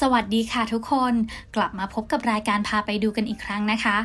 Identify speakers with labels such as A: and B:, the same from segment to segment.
A: สวัสดีค่ะทุกคนกลับมาพบกับรายการพาไปดูกันอีกครั้งนะคะ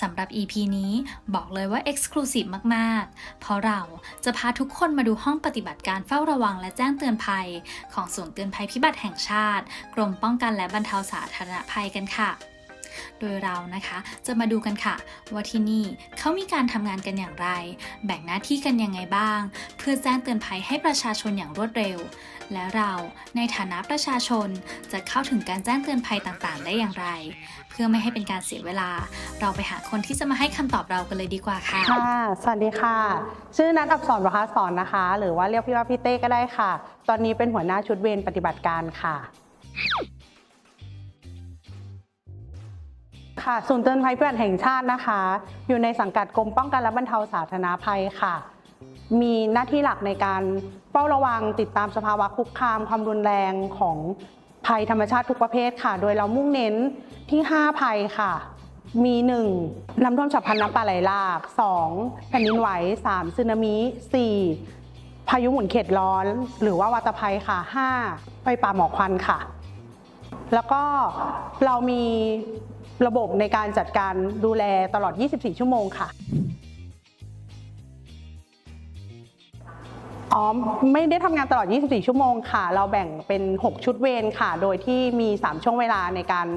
A: สำหรับ EP นี้บอกเลยว่า Exclusive มาก ๆ เพราะเราจะพาทุกคนมาดูห้องปฏิบัติการเฝ้าระวังและแจ้งเตือนภัย ของศูนย์เตือนภัยพิบัติแห่งชาติ กรมป้องกันและบรรเทาสาธารณภัยกันค่ะ โดยเรานะคะจะมาดูกันค่ะ ว่าที่นี่เขามีการทำงานกันอย่างไร แบ่งหน้าที่กันยังไงบ้าง เพื่อแจ้งเตือนภัยให้ประชาชนอย่างรวดเร็ว และเราในฐานะประชาชนจะเข้าถึงการแจ้งเตือนภัยต่างๆ ได้อย่างไร เพื่อไม่ให้เป็นการเสียเวลา เราไปหาคนที่จะมาให้คำตอบเรากันเลยดีกว่าค่ะ
B: ค่ะสวัสดีค่ะ ชื่อนัทอักษรประภาสอนนะคะ หรือว่าเรียกพี่ว่าพี่เต้ก็ได้ค่ะ ตอนนี้เป็นหัวหน้าชุดเวรปฏิบัติการค่ะ ค่ะ ศูนย์เตือนภัยพิบัติแห่งชาตินะคะ อยู่ในสังกัดกรมป้องกันและบรรเทาสาธารณภัยค่ะ มีหน้าที่หลักในการเฝ้าระวังติดตามสภาวะคุกคาม ความรุนแรงของภัยธรรมชาติทุกประเภทค่ะ โดยเรามุ่งเน้นที่ 5 ภัยค่ะ มี 1. น้ำท่วมฉับพลันน้ำป่าไหลหลาก 2. แผ่นดินไหว 3. สึนามิ 4. พายุหมุนเขตร้อน หรือว่าวาตภัยค่ะ 5. ไฟป่าหมอกควันค่ะ แล้วก็เรามี ระบบในการจัดการดูแลตลอด 24 ชั่วโมงค่ะอ๋อไม่ได้ทำงานตลอด 24 ชั่วโมงค่ะ เราแบ่งเป็น 6 ชุดเวรค่ะ โดยที่มี 3 ช่วงเวลาในการ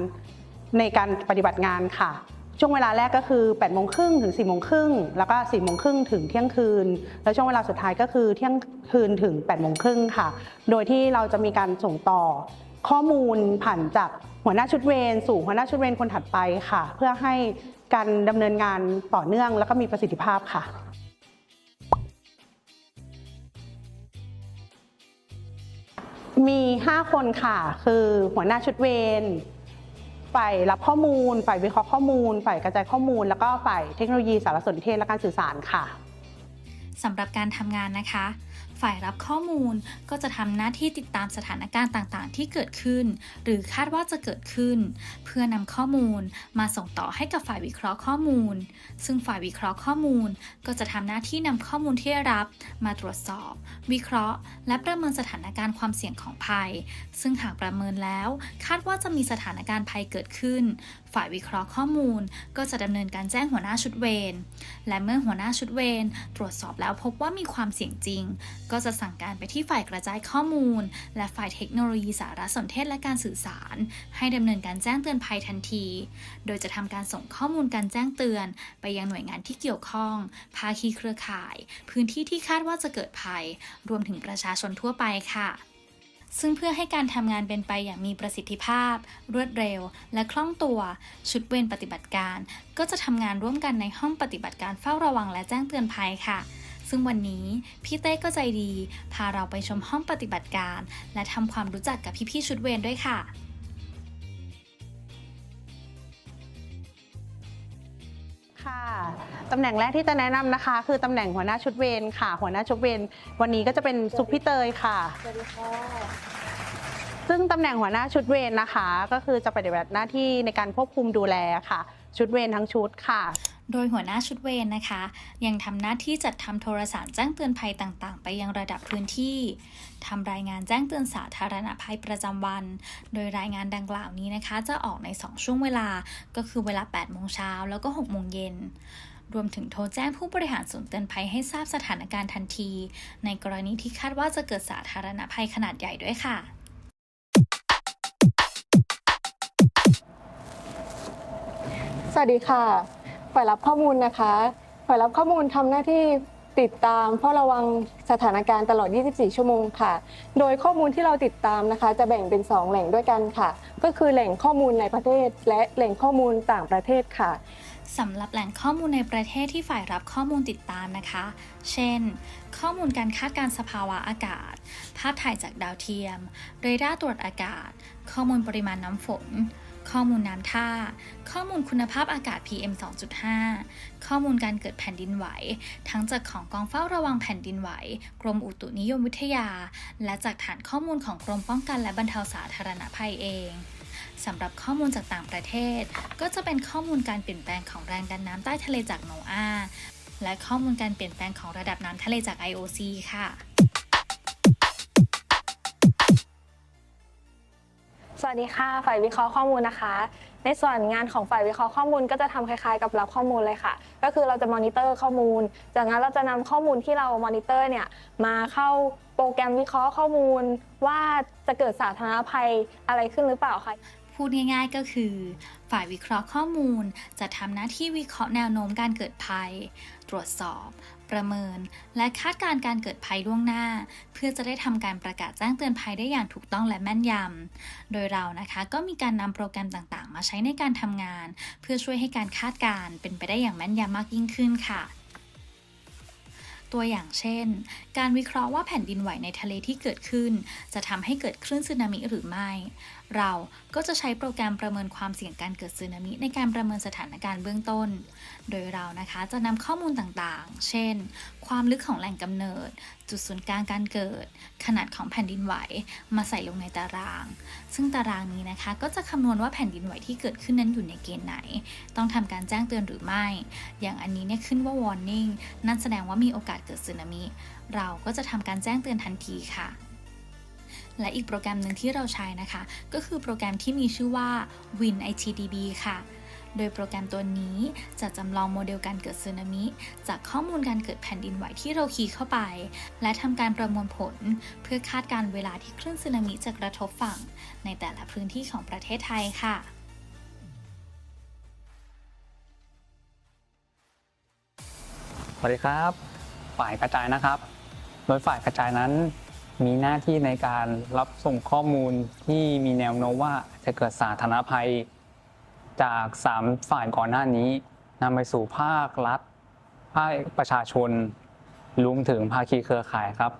B: ในการปฏิบัติงานค่ะ ช่วงเวลาแรกก็คือ8โมงครึ่งถึง4โมงครึ่งแล้วก็4โมงครึ่งถึงเที่ยงคืน แล้วช่วงเวลาสุดท้ายก็คือเที่ยงคืนถึง8โมงครึ่งค่ะ โดยที่เราจะมีการส่งต่อข้อมูลผ่านจาก หัวหน้าชุดเวรสู่หัวหน้าชุดเวรคนถัดไปค่ะ เพื่อให้การดำเนินงานต่อเนื่องแล้วก็มีประสิทธิภาพค่ะมี 5 คนค่ะ คือหัวหน้าชุดเวรฝ่ายรับข้อมูล ฝ่ายวิเคราะห์ข้อมูล ฝ่ายกระจายข้อมูล แล้วก็ฝ่ายเทคโนโลยีสารสนเทศและการสื่อสารค่ะ
A: สำหรับการทำงานนะคะ ฝ่ายรับข้อมูลก็จะทำหน้าที่ติดตามสถานการณ์ต่างๆ ที่เกิดขึ้น หรือคาดว่าจะเกิดขึ้น เพื่อนำข้อมูลมาส่งต่อให้กับฝ่ายวิเคราะห์ข้อมูล ซึ่งฝ่ายวิเคราะห์ข้อมูล ก็จะทำหน้าที่นำข้อมูลที่ได้รับ มาตรวจสอบ วิเคราะห์ และประเมินสถานการณ์ความเสี่ยงของภัย ซึ่งหากประเมินแล้ว คาดว่าจะมีสถานการณ์ภัยเกิดขึ้น ฝ่ายวิเคราะห์ข้อมูล ก็จะดำเนินการแจ้งหัวหน้าชุดเวรและเมื่อหัวหน้าชุดเวรตรวจสอบแล้วพบว่ามีความเสี่ยงจริงก็จะสั่งการไปที่ฝ่ายกระจายข้อมูล และฝ่ายเทคโนโลยีสารสนเทศและการสื่อสาร ให้ดำเนินการแจ้งเตือนภัยทันที โดยจะทำการส่งข้อมูลการแจ้งเตือน ไปยังหน่วยงานที่เกี่ยวข้อง ภาคีเครือข่าย พื้นที่ที่คาดว่าจะเกิดภัย รวมถึงประชาชนทั่วไปค่ะซึ่งเพื่อให้การทำงานเป็นไปอย่างมีประสิทธิภาพ รวดเร็ว และคล่องตัว ชุดเวรปฏิบัติการ ก็จะทำงานร่วมกันในห้องปฏิบัติการเฝ้าระวังและแจ้งเตือนภัยค่ะ ซึ่งวันนี้พี่เต้ก็ใจดี พาเราไปชมห้องปฏิบัติการ และทำความรู้จักกับพี่ๆชุดเวรด้วยค่ะ
B: ค่ะตำแหน่งแรกที่จะแนะนำนะคะ คือตำแหน่งหัวหน้าชุดเวรค่ะ หัวหน้าชุดเวรวันนี้ก็จะเป็นซุปพี่เตยค่ะ
C: สวัสดีค่ะ
B: ซึ่งตำแหน่งหัวหน้าชุดเวรนะคะ ก็คือจะปฏิบัติหน้าที่ในการควบคุมดูแลค่ะ ชุดเวรทั้งชุดค่ะ
A: โดยหัวหน้าชุดเวรนะคะ ยังทำหน้าที่จัดทำโทรสารแจ้งเตือนภัยต่างๆ ไปยังระดับพื้นที่ทำรายงานแจ้งเตือนสาธารณภัยประจำวัน โดยรายงานดังกล่าวนี้นะคะ จะออกใน 2 ช่วงเวลาก็คือเวลา 8 โมงเช้าแล้วก็ 6 โมงเย็นรวมถึงโทรแจ้งผู้บริหารศูนย์เตือนภัยให้ทราบสถานการณ์ทันที ในกรณีที่คาดว่าจะเกิดสาธารณภัยขนาดใหญ่ด้วยค่ะ
C: สวัสดีค่ะ ฝ่ายรับข้อมูลนะคะฝ่ายรับข้อมูลทำหน้าที่ติดตามเฝ้าระวังสถานการณ์ตลอด 24 ชั่วโมงค่ะ โดยข้อมูลที่เราติดตามนะคะ จะแบ่งเป็น 2 แหล่งด้วยกันค่ะ ก็คือแหล่งข้อมูลในประเทศ และแหล่งข้อมูลต่างประเทศค่ะ
A: สำหรับแหล่งข้อมูลในประเทศที่ฝ่ายรับข้อมูลติดตามนะคะ เช่น ข้อมูลการคาดการณ์สภาวะอากาศ ภาพถ่ายจากดาวเทียม เรดาร์ตรวจอากาศ ข้อมูลปริมาณน้ำฝน ข้อมูลน้ำท่า ข้อมูลคุณภาพอากาศ PM 2.5 ข้อมูลการเกิดแผ่นดินไหว ทั้งจากของกองเฝ้าระวังแผ่นดินไหว กรมอุตุนิยมวิทยา และจากฐานข้อมูลของกรมป้องกันและบรรเทาสาธารณภัยเองสำหรับข้อมูลจากต่างประเทศ ก็จะเป็นข้อมูลการเปลี่ยนแปลงของแรงดันน้ำใต้ทะเลจากโนอาและข้อมูลการเปลี่ยนแปลงของระดับน้ำทะเลจาก IOC ค่ะ
C: สวัสดีค่ะ ฝ่ายวิเคราะห์ข้อมูลนะคะ ในส่วนงานของฝ่ายวิเคราะห์ข้อมูลก็จะทำคล้ายๆ กับรับข้อมูลเลยค่ะ ก็คือเราจะมอนิเตอร์ข้อมูล จากนั้นเราจะนำข้อมูลที่เรามอนิเตอร์เนี่ยมาเข้าโปรแกรมวิเคราะห์ข้อมูล ว่าจะเกิดสาธารณภัยอะไรขึ้นหรือเปล่าค่ะ
A: พูดง่ายๆก็คือ ฝ่ายวิเคราะห์ข้อมูลจะทำหน้าที่วิเคราะห์แนวโน้มการเกิดภัย ตรวจสอบ ประเมิน และคาดการณ์การเกิดภัยล่วงหน้า เพื่อจะได้ทำการประกาศแจ้งเตือนภัยได้อย่างถูกต้องและแม่นยำ โดยเรานะคะก็มีการนำโปรแกรมต่างๆ มาใช้ในการทำงาน เพื่อช่วยให้การคาดการณ์เป็นไปได้อย่างแม่นยำมากยิ่งขึ้นค่ะ ตัวอย่างเช่น การวิเคราะห์ว่าแผ่นดินไหวในทะเลที่เกิดขึ้น จะทำให้เกิดคลื่นสึนามิหรือไม่ เราก็จะใช้โปรแกรมประเมินความเสี่ยงการเกิดสึนามิในการประเมินสถานการณ์เบื้องต้น โดยเรานะคะจะนำข้อมูลต่างๆ เช่น ความลึกของแหล่งกำเนิด จุดศูนย์กลางการเกิด ขนาดของแผ่นดินไหวมาใส่ลงในตาราง ซึ่งตารางนี้นะคะก็จะคำนวณว่าแผ่นดินไหวที่เกิดขึ้นนั้นอยู่ในเกณฑ์ไหน ต้องทำการแจ้งเตือนหรือไม่ อย่างอันนี้เนี่ยขึ้นว่า warning นั่นแสดงว่ามีโอกาสเกิดสึนามิ เราก็จะทำการแจ้งเตือนทันทีค่ะและอีกโปรแกรมหนึ่งที่เราใช้นะคะ ก็คือโปรแกรมที่มีชื่อว่า Win ITDB ค่ะ โดยโปรแกรมตัวนี้จะจำลองโมเดลการเกิดสึนามิ จากข้อมูลการเกิดแผ่นดินไหวที่เราคีย์เข้าไป และทำการประมวลผล เพื่อคาดการเวลาที่คลื่นสึนามิจะกระทบฝั่ง ในแต่ละพื้นที่ของประเทศไทยค่ะ
D: สวัสดีครับ ฝ่ายกระจายนะครับ โดยฝ่ายกระจายนั้นมีหน้าที่ในการรับส่งข้อมูลที่มีแนวโน้มว่าจะเกิดสาธารณภัย จาก 3 ฝ่ายก่อนหน้านี้นำไปสู่ภาครัฐ ภาคประชาชนรวมถึงภาคีเครือข่ายครับ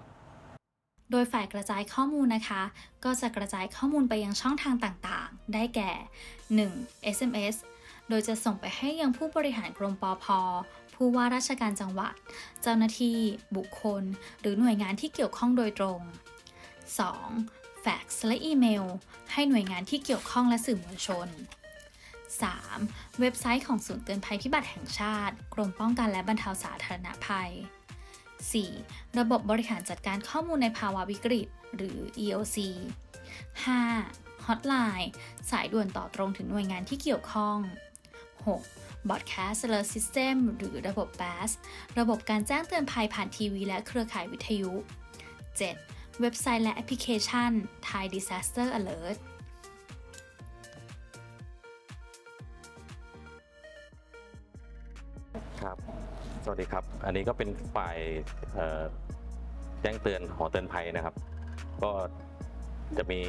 A: โดยฝ่ายกระจายข้อมูลนะคะ ก็จะกระจายข้อมูลไปยังช่องทางต่างๆ ได้แก่ 1. SMS โดยจะส่งไปให้ยังผู้บริหารกรมปอพผู้ว่าราชการจังหวัด เจ้าหน้าที่ บุคคล หรือหน่วยงานที่เกี่ยวข้องโดยตรง 2. แฟกซ์และอีเมล ให้หน่วยงานที่เกี่ยวข้องและสื่อมวลชน 3. เว็บไซต์ของศูนย์เตือนภัยพิบัติแห่งชาติ กรมป้องกันและบรรเทาสาธารณภัย 4. ระบบบริหารจัดการข้อมูลในภาวะวิกฤต หรือ EOC 5. ฮอตไลน์สายด่วนต่อตรงถึงหน่วยงานที่เกี่ยวข้อง 6. Broadcast Alert System หรือระบบ BAS ระบบการแจ้งเตือนภัยผ่านทีวีและเครือข่ายวิทยุ 7. เว็บไซต์และแอปพลิเคชัน Thai Disaster Alert
E: วัสดีครับ อันนี้ก็เป็นฝ่ายแจ้งเตือนหอเตือนภัยนะครับ ก็จะมี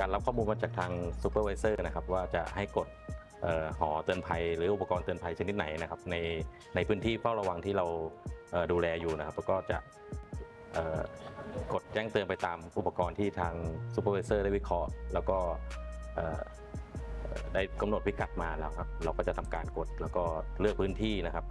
E: การรับข้อมูลมาจากทางซูเปอร์วิเซอร์นะครับ ว่าจะให้กดอ่อหอเตือนภัย หรืออุปกรณ์เตือนภัยชนิดไหนนะครับ ในในพื้นที่เฝ้าระวังที่เราเดูแลอยู่นะครับ แล้วก็จะกดแจ้งเตือนไปตามอุปกรณ์ที่ทางซูเปอร์วิเซอร์ได้วิเคราะห์ แล้วก็ ได้กำหนดพิกัดมาแล้วครับ เราก็จะทำการกดแล้วก็เลือกพื้นที่นะครับ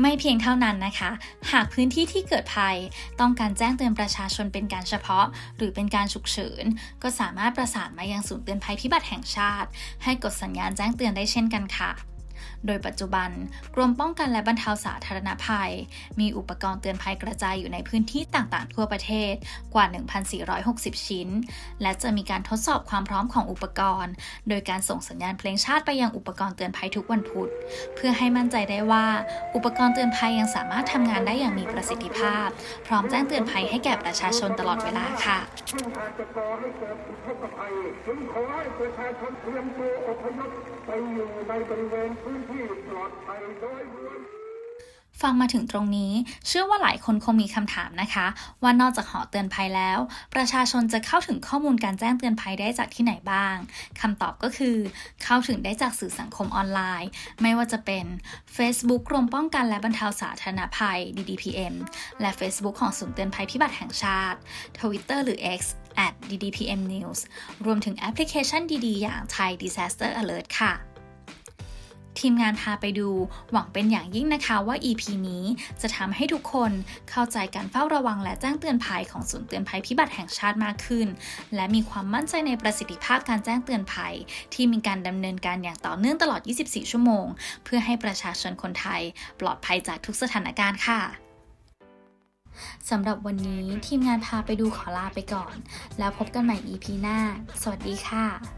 A: ไม่เพียงเท่านั้นนะคะ หากพื้นที่ที่เกิดภัย ต้องการแจ้งเตือนประชาชนเป็นการเฉพาะ หรือเป็นการฉุกเฉิน ก็สามารถประสานมายังศูนย์เตือนภัยพิบัติแห่งชาติ ให้กดสัญญาณแจ้งเตือนได้เช่นกันค่ะ โดยปัจจุบันกรมป้องกันและบรรเทาสาธารณภัย มีอุปกรณ์เตือนภัยกระจายอยู่ในพื้นที่ต่างๆ ทั่วประเทศกว่า 1,460 ชิ้น และจะมีการทดสอบความพร้อมของอุปกรณ์ โดยการส่งสัญญาณเพลงชาติไปยังอุปกรณ์เตือนภัยทุกวันพุธเพื่อให้มั่นใจได้ว่า อุปกรณ์เตือนภัยยังสามารถทำงานได้อย่างมีประสิทธิภาพ พร้อมแจ้งเตือนภัยให้แก่ประชาชนตลอดเวลาค่ะ
F: ซึ่งอาจจะก่อให้เกิดอุทกภัยจึงขอให้ประชาชนเตรียมตัวอพยพ ไปอยู่ในบริเวณพื้นที่ปลอดภัยโดยด่วน
A: ฟังมาถึงตรงนี้ เชื่อว่าหลายคนคงมีคำถามนะคะ ว่านอกจากหอเตือนภัยแล้ว ประชาชนจะเข้าถึงข้อมูลการแจ้งเตือนภัยได้จากที่ไหนบ้างคำตอบก็คือ เข้าถึงได้จากสื่อสังคมออนไลน์ ไม่ว่าจะเป็น Facebook กรมป้องกันและบรรเทาสาธารณภัย DDPM และ Facebook ของศูนย์เตือนภัยพิบัติแห่งชาติ Twitter หรือ X DDPM News รวมถึงแอปพลิเคชันดีๆ อย่าง Thai Disaster Alert ค่ะ ทีมงานพาไปดูหวังเป็นอย่างยิ่งนะคะว่า EP นี้จะทำให้ทุกคนเข้าใจการเฝ้าระวังและแจ้งเตือนภัยของศูนย์เตือนภัยพิบัติแห่งชาติมากขึ้น และมีความมั่นใจในประสิทธิภาพการแจ้งเตือนภัย ที่มีการดำเนินการอย่างต่อเนื่องตลอด 24 ชั่วโมง เพื่อให้ประชาชนคนไทย ปลอดภัยจากทุกสถานการณ์ค่ะ สำหรับวันนี้ทีมงานพาไปดูขอลาไปก่อน แล้วพบกันใหม่ EP หน้า สวัสดีค่ะ